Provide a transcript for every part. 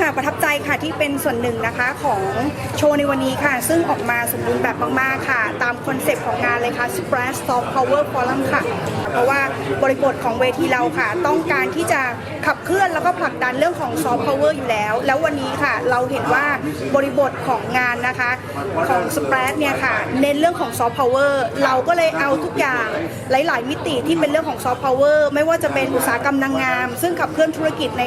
ค่ะประทับใจค่ะที่เป็นส่วนหนึ่งนะคะของโชว์ในวันนี้ค่ะ ซึ่งออกมาสมบูรณ์แบบมากๆค่ะ ตามคอนเซปต์ของงานเลยค่ะ Splash Soft Power Forum ค่ะ เพราะว่าบริบทของเวทีเราค่ะ ต้องการที่จะ ขับเคลื่อนแล้วก็ผลักดันเรื่องของ Soft Power อร์อยู่แล้ว แล้ววันนี้ค่ะเราเห็นว่าบริบทของงานนะคะของ Splash เนี่ยค่ะเน้นเรื่องของ Soft Power เราก็เลยเอาทุกอย่างหลาย ๆ มิติที่เป็นเรื่องของ Soft Power ไม่ว่าจะเป็นอุตสาหกรรมนางงาม ซึ่งขับเคลื่อนธุรกิจใน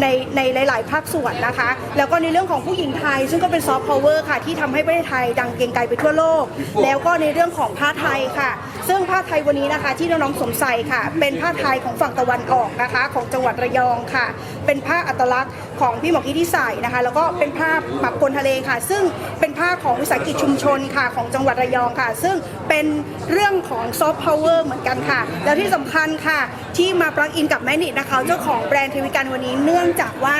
ในในหลาย ๆ ภาคส่วนนะคะ แล้วก็ในเรื่องของผู้หญิงไทย ซึ่งก็เป็น Soft Power ค่ะที่ทำให้ประเทศไทยดังเกรงไกรไปทั่วโลก แล้วก็ในเรื่องของผ้าไทยค่ะ ซึ่งผ้าไทยวันนี้นะคะ ที่น้องๆสวมใส่ค่ะ เป็นผ้าไทยของฝั่งตะวันออกนะคะ ของจังหวัดระยองค่ะ เป็นผ้าอัตลักษณ์ของพี่หมอกี้ที่ใส่นะคะ แล้วก็เป็นผ้าปักปนทะเลค่ะ ซึ่งเป็นผ้าของวิสาหกิจชุมชนค่ะ ของจังหวัดระยองค่ะ ซึ่งเป็นเรื่องของซอฟต์พาวเวอร์เหมือนกันค่ะ แล้วที่สำคัญค่ะ ที่มาปลักอินกับแม่นิดนะคะ เจ้าของแบรนด์เทวิกันวันนี้เนื่องจากว่า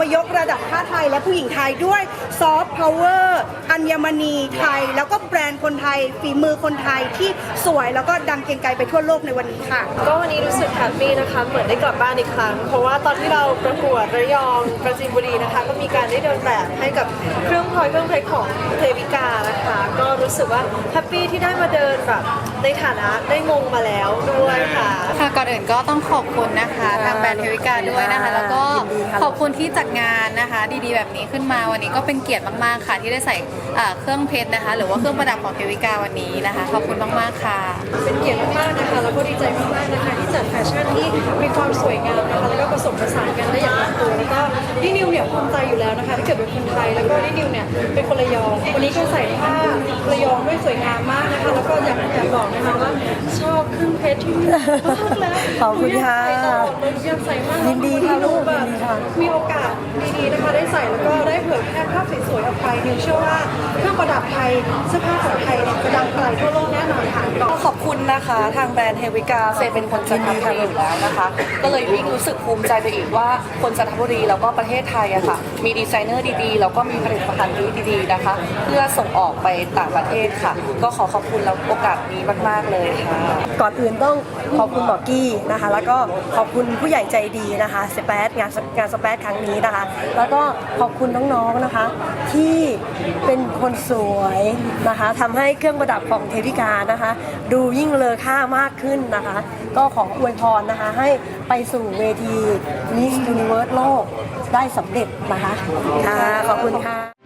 มายกระดับผ้าไทยและผู้หญิงไทยด้วยซอฟต์พาวเวอร์อัญมณีไทย แล้วก็แบรนด์คนไทย ฝีมือคนไทยที่สวยแล้วก็ดังเกรียงไกรไปทั่วโลกในวันนี้ค่ะ ก็วันนี้รู้สึกแฮปปี้นะคะ เหมือนได้กลับบ้านอีกครั้ง เพราะว่าตอนที่เราประกวดระยองประจินบุรีนะคะ ก็มีการได้เดินแบบให้กับ องพลอยเครื่องเพชรของเทวิกานะคะ ก็รู้สึกว่าแฮปปี้ที่ได้มาเดินแบบในฐานะได้มงมาแล้วด้วยค่ะ ค่ะก่อนอื่นก็ต้องขอบคุณนะคะทางแบรนด์เทวิกาด้วยนะคะ แล้วก็ยินดีค่ะขอบคุณที่จัดงานนะคะ ดีๆแบบนี้ขึ้นมาวันนี้ก็เป็นเกียรติมากๆค่ะ ที่ได้ใส่อ่าเครื่องเพชรนะคะ หรือว่าเครื่องประดับของเทวิกาวันนี้นะคะ ขอบคุณมากๆค่ะ เป็นเกียรติมากๆนะคะแล้วก็ดีใจมากๆนะคะที่จัดแฟชั่นที่มีความสวยงามนะคะแล้วก็ผสมผสานกันได้อย่างลงตัวแล้วก็นี่นิวเนี่ยภูมิใจอยู่แล้วนะคะที่เกิดเป็นคนไทยแล้วก็นี่นิวเนี่ยเป็นคนระยอง วันนี้ก็ใส่ผ้าระยองด้วยสวยงามมากนะคะ แล้วก็อยากอยากบอกนะคะว่า ชอบเครื่องเพชรที่มีมากแล้วขอบคุณค่ะหนูอยากใส่ตลอดเลยอยากใส่มากยินดีค่ะลูกแบบยินดีค่ะ มีโอกาสดีๆนะคะได้ใส่แล้วก็ได้เผยแพร่ภาพสวยๆออกไปนิวเชื่อว่าเครื่องประดับไทยเสื้อผ้าของไทยเนี่ยจะดังไกลทั่วโลกแน่นอนค่ะก็ขอบคุณนะคะทางแบรนด์เฮวิกาเฟย์เป็นคนจันทบุรีอยู่แล้วนะคะ ก็เลยยิ่งรู้สึกภูมิใจไปอีกว่าคนจันทบุรีแล้วก็ประเทศไทยอะค่ะ มีดีไซเนอร์ดีๆ แล้วก็มีผลิตภัณฑ์ที่ดีๆนะคะ เพื่อส่งออกไปต่างประเทศค่ะ ก็ขอขอบคุณแล้วโอกาสนี้มาก ๆ เลยค่ะก่อนอื่นต้องขอบคุณหมอกี้นะคะ แล้วก็ขอบคุณผู้ใหญ่ใจดีนะคะสเปซงานงานสเปซครั้งนี้นะคะ แล้วก็ขอบคุณน้องๆนะคะ ที่เป็นคนสวยนะคะทำให้เครื่องประดับของเทพิกานะคะ ดูยิ่งเลอค่ามากขึ้นนะคะ ก็ขออวยพรนะคะให้ไปสู่เวที Miss Universe โลกได้สำเร็จนะคะค่ะขอบคุณค่ะ